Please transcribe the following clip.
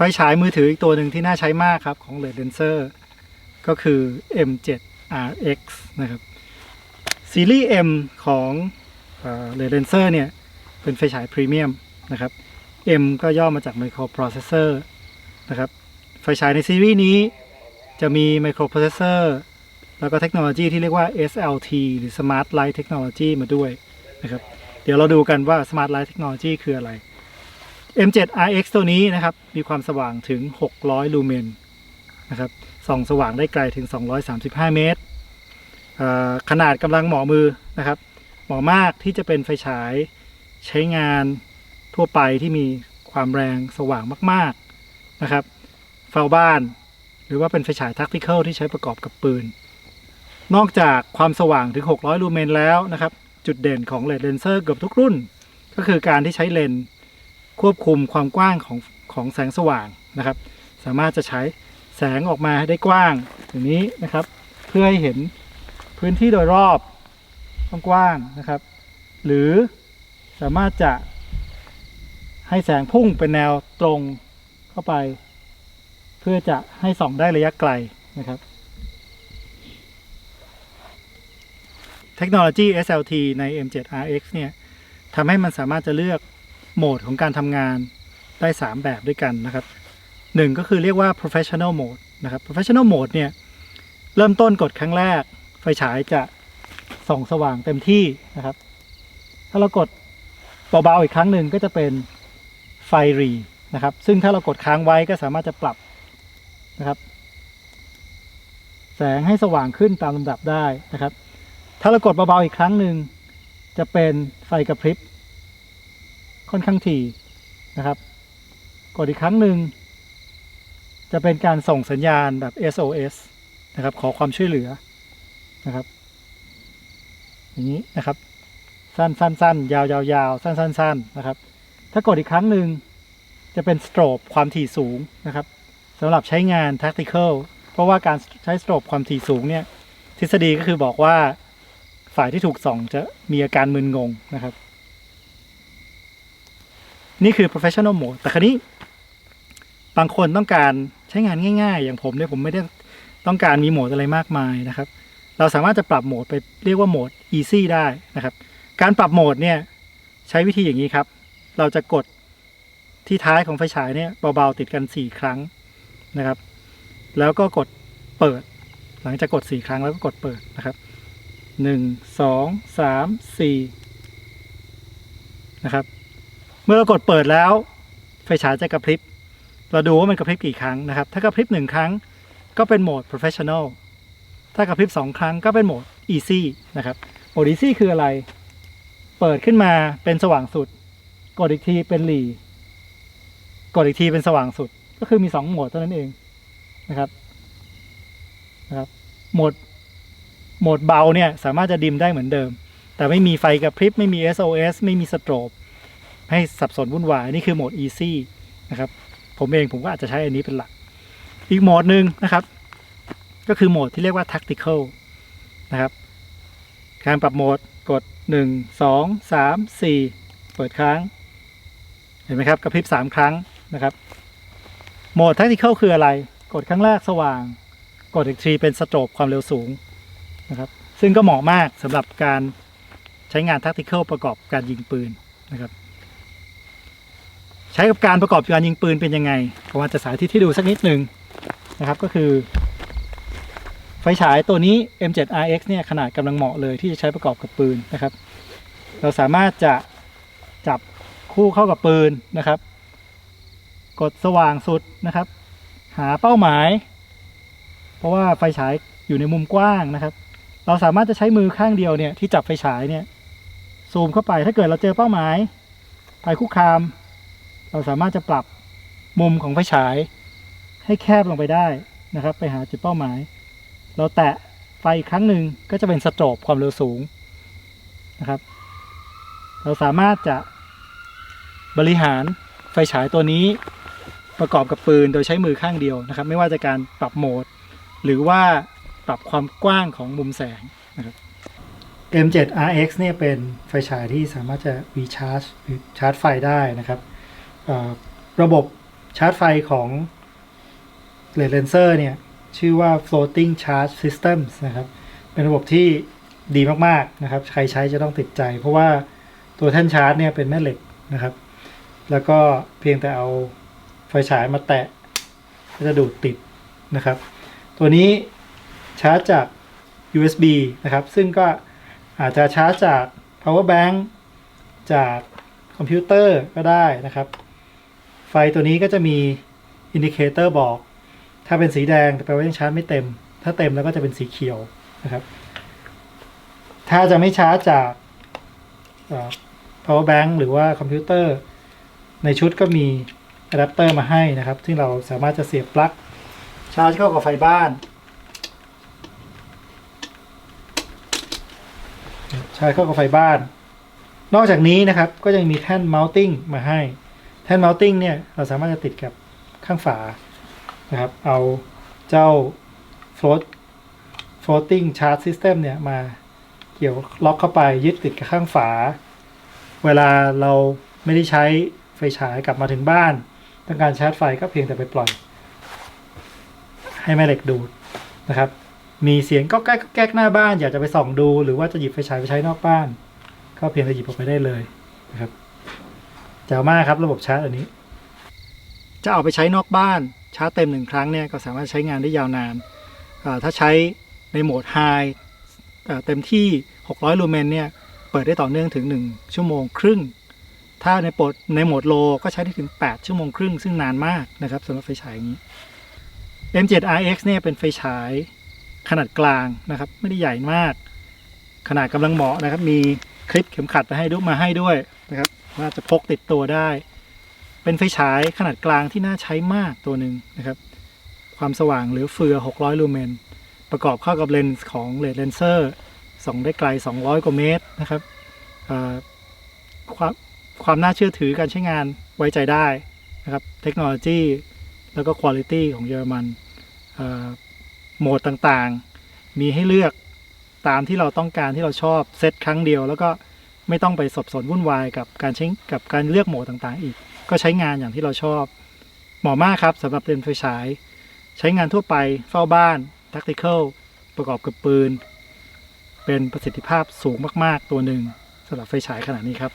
ไฟฉายมือถืออีกตัวหนึ่งที่น่าใช้มากครับ ของ Red Lenser ก็คือ M7 RX นะครับ ซีรีส์ M ของเอ่อ Red Lenser เนี่ย เป็นไฟฉายพรีเมียมนะครับ M ก็ย่อมาจาก Microprocessor นะครับ ไฟฉายในซีรีส์นี้จะมี Microprocessor แล้วก็เทคโนโลยีที่เรียกว่า SLT หรือ Smart Light Technology มาด้วยนะครับ เดี๋ยวเราดูกันว่า Smart Light Technology คืออะไร M7 RX ตัวนี้นะครับ มีความสว่างถึง 600 ลูเมนนะครับส่องสว่างได้ไกลถึง 235 เมตรเอ่อขนาดกำลังเหมาะมือนะครับ เหมาะมากที่จะเป็นไฟฉายใช้งานทั่วไปที่มีความแรงสว่างมากๆนะครับ เฝ้าบ้าน หรือว่าเป็นไฟฉาย tactical ที่ใช้ประกอบกับปืน นอกจากความสว่างถึง 600 ลูเมนแล้วนะครับ จุดเด่นของเลนส์เลนเซอร์เกือบทุกรุ่น ก็คือการที่ใช้เลนส์ ควบคุมความกว้างของของแสงสว่างนะครับ สามารถจะใช้แสงออกมาให้ได้กว้างอย่างนี้นะครับ เพื่อให้เห็นพื้นที่โดยรอบกว้างๆนะครับ หรือสามารถจะให้แสงพุ่งเป็นแนวตรงเข้าไป เพื่อจะให้ส่องได้ระยะไกลนะครับ เทคโนโลยี SLT ใน M7 RX เนี่ยทำให้มันสามารถจะเลือก โหมดของการทำงานได้ 3 แบบด้วยกันนะครับหนึ่งก็คือเรียกว่า professional mode นะครับ professional mode เนี่ยเริ่มต้นกดครั้งแรก ไฟฉายจะส่องสว่างเต็มที่นะครับ ถ้าเรากดเบาๆอีกครั้งหนึ่งก็จะเป็นไฟรีนะครับ ซึ่งถ้าเรากดค้างไว้ก็สามารถจะปรับนะครับ แสงให้สว่างขึ้นตามลำดับได้นะครับ ถ้าเรากดเบาๆอีกครั้งหนึ่งจะเป็นไฟกระพริบ ค่อนข้างถี่นะครับ กดอีกครั้งหนึ่ง จะเป็นการส่งสัญญาณแบบ SOS นะครับ ขอความช่วยเหลือนะครับ อย่างนี้นะครับ สั้นสั้นสั้นยาวยาวยาวสั้นสั้นสั้นนะครับ ถ้ากดอีกครั้งหนึ่งจะเป็นสโตรบความถี่สูงนะครับสำหรับใช้งาน tactical เพราะว่าการใช้สโตรบความถี่สูงเนี่ยทฤษฎีก็คือบอกว่าฝ่ายที่ถูกส่องจะมีอาการมึนงงนะครับ นี่คือ professional mode แต่ครนี้ บางคนต้องการใช้งานง่าย ๆ อย่างผมเนี่ยผมไม่ได้ต้องการมีโหมดอะไรมากมายนะครับ เราสามารถจะปรับโหมดไปเรียกว่าโหมด easy ได้นะครับ การปรับโหมดเนี่ยใช้วิธีอย่างนี้ครับ เราจะกดที่ท้ายของไฟฉายเนี่ยเบาๆติดกัน 4 ครั้งนะครับ แล้วก็กดเปิด หลังจากกด 4 ครั้งแล้วก็กดเปิดนะครับ 1 2 3 4 นะครับ เมื่อเรากดเปิดแล้ว ไฟฉายจะกระพริบ เราดูว่ามันกระพริบกี่ครั้งนะครับ ถ้ากระพริบหนึ่งครั้งก็เป็นโหมด professional ถ้ากระพริบสองครั้งก็เป็นโหมด easy นะครับ โหมด easy คืออะไร เปิดขึ้นมาเป็นสว่างสุด กดอีกทีเป็นหลีกดอีกทีเป็นสว่างสุด ก็คือมีสองโหมดเท่านั้นเองนะครับนะครับโหมดโหมดเบาเนี่ยสามารถจะดิมได้เหมือนเดิม แต่ไม่มีไฟกระพริบไม่มี SOS ไม่มีสโตรบ ให้สับสนวุ่นวายนี่คือโหมด easy นะครับผมเองผมก็อาจจะใช้อันนี้เป็นหลัก อีกโหมดหนึ่งนะครับ ก็คือโหมดที่เรียกว่า tactical นะครับ การปรับโหมดกด 1 2 3 4 เปิดค้าง เห็นไหมครับ กระพริบ 3 ครั้งนะครับ โหมด tactical คืออะไร กดครั้งแรกสว่าง กดอีกทีเป็นสโตรบความเร็วสูงนะครับ ซึ่งก็เหมาะมากสำหรับการใช้งาน tactical ประกอบการยิงปืนนะครับ ช้กับการประกอบการยิงปืนเป็นยังไงผมอาจจะสาธิตให้ดูสักนิดหนึ่งนะครับก็คือ ไฟฉายตัวนี้ M7RX เนี่ยขนาดกำลังเหมาะเลยที่จะใช้ประกอบกับปืนนะครับ เราสามารถจะจับคู่เข้ากับปืนนะครับ กดสว่างสุดนะครับ หาเป้าหมาย เพราะว่าไฟฉายอยู่ในมุมกว้างนะครับ เราสามารถจะใช้มือข้างเดียวเนี่ยที่จับไฟฉายเนี่ยซูมเข้าไปถ้าเกิดเราเจอเป้าหมายภัยคุกคาม เราสามารถจะปรับมุมของไฟฉายให้แคบลงไปได้นะครับ ไปหาจุดเป้าหมาย เราแตะไฟอีกครั้งหนึ่งก็จะเป็นสโตรบความเร็วสูงนะครับ เราสามารถจะบริหารไฟฉายตัวนี้ประกอบกับปืนโดยใช้มือข้างเดียวนะครับ ไม่ว่าจะการปรับโหมด หรือว่าปรับความกว้างของมุมแสงนะครับ M7RX เนี่ยเป็นไฟฉายที่สามารถจะ recharge หรือชาร์จไฟได้นะครับ ระบบชาร์จไฟของเลนเซอร์เนี่ย ชื่อว่า floating charge systems นะครับ เป็นระบบที่ดีมาก ๆ นะครับ ใครใช้จะต้องติดใจ เพราะว่าตัวแท่นชาร์จเนี่ยเป็นแม่เหล็กนะครับ แล้วก็เพียงแต่เอาไฟฉายมาแตะก็จะดูดติดนะครับ ตัวนี้ชาร์จจาก USB นะครับ ซึ่งก็อาจจะชาร์จจาก power bank จากคอมพิวเตอร์ก็ได้นะครับ ไฟตัวนี้ก็จะมีอินดิเคเตอร์บอก ถ้าเป็นสีแดงแปลว่ายังชาร์จไม่เต็ม ถ้าเต็มแล้วก็จะเป็นสีเขียวนะครับ ถ้าจะไม่ชาร์จจาก power bank หรือว่าคอมพิวเตอร์ ในชุดก็มีอะแดปเตอร์มาให้นะครับ ซึ่งเราสามารถจะเสียบปลั๊กชาร์จเข้ากับไฟบ้าน ชาร์จเข้ากับไฟบ้าน นอกจากนี้นะครับก็ยังมีแท่น mounting มาให้ แท่น mounting เนี่ยเราสามารถจะติดกับข้างฝานะครับ เอาเจ้า float floating charge system เนี่ยมาเกี่ยวล็อกเข้าไปยึดติดกับข้างฝา เวลาเราไม่ได้ใช้ไฟฉายกลับมาถึงบ้าน ต้องการชาร์จไฟก็เพียงแต่ไปปล่อย ให้แม่เหล็กดูดนะครับ มีเสียงก็แก๊กแก๊กหน้าบ้าน อยากจะไปส่องดู หรือว่าจะหยิบไฟฉายไปใช้นอกบ้าน ก็เพียงแต่หยิบออกไปได้เลยนะครับ แจ๋วมากครับระบบชาร์จอันนี้ จะเอาไปใช้นอกบ้านชาร์จเต็มหนึ่งครั้งเนี่ยก็สามารถใช้งานได้ยาวนานถ้าใช้ในโหมดไฮเต็มที่ 600 ลูเมนเนี่ยเปิดได้ต่อเนื่องถึง 1 ชั่วโมงครึ่ง ถ้าในโหมดในโหมดโลก็ใช้ได้ถึง 8 ชั่วโมงครึ่ง ซึ่งนานมากนะครับสำหรับไฟฉายอย่างนี้ M7RX เนี่ยเป็นไฟฉายขนาดกลางนะครับ ไม่ได้ใหญ่มาก ขนาดกำลังเหมาะนะครับ มีคลิปเข็มขัดมาให้ด้วยมาให้ด้วยนะครับ ว่าจะพกติดตัวได้ เป็นไฟฉายขนาดกลางที่น่าใช้มากตัวหนึ่งนะครับ ความสว่างหลือเฟือ 600 ลูเมน ประกอบเข้ากับเลนส์ของเลดเลนเซอร์ส่องได้ไกล 200 กว่าเมตรนะครับความความน่าเชื่อถือการใช้งานไว้ใจได้นะครับ เทคโนโลยีแล้วก็คุณภาพของเยอรมันโหมดต่างๆ มีให้เลือกตามที่เราต้องการที่เราชอบเซตครั้งเดียว แล้วก็ ไม่ต้องไปสับสนวุ่นวายกับการใช้กับการเลือกโหมดต่างๆ อีก ก็ใช้งานอย่างที่เราชอบเหมาะมากครับสำหรับเลนส์ไฟฉาย ใช้งานทั่วไปเฝ้าบ้าน tactical ประกอบกับปืน เป็นประสิทธิภาพสูงมากๆ ตัวหนึ่งสำหรับไฟฉายขนาดนี้ครับ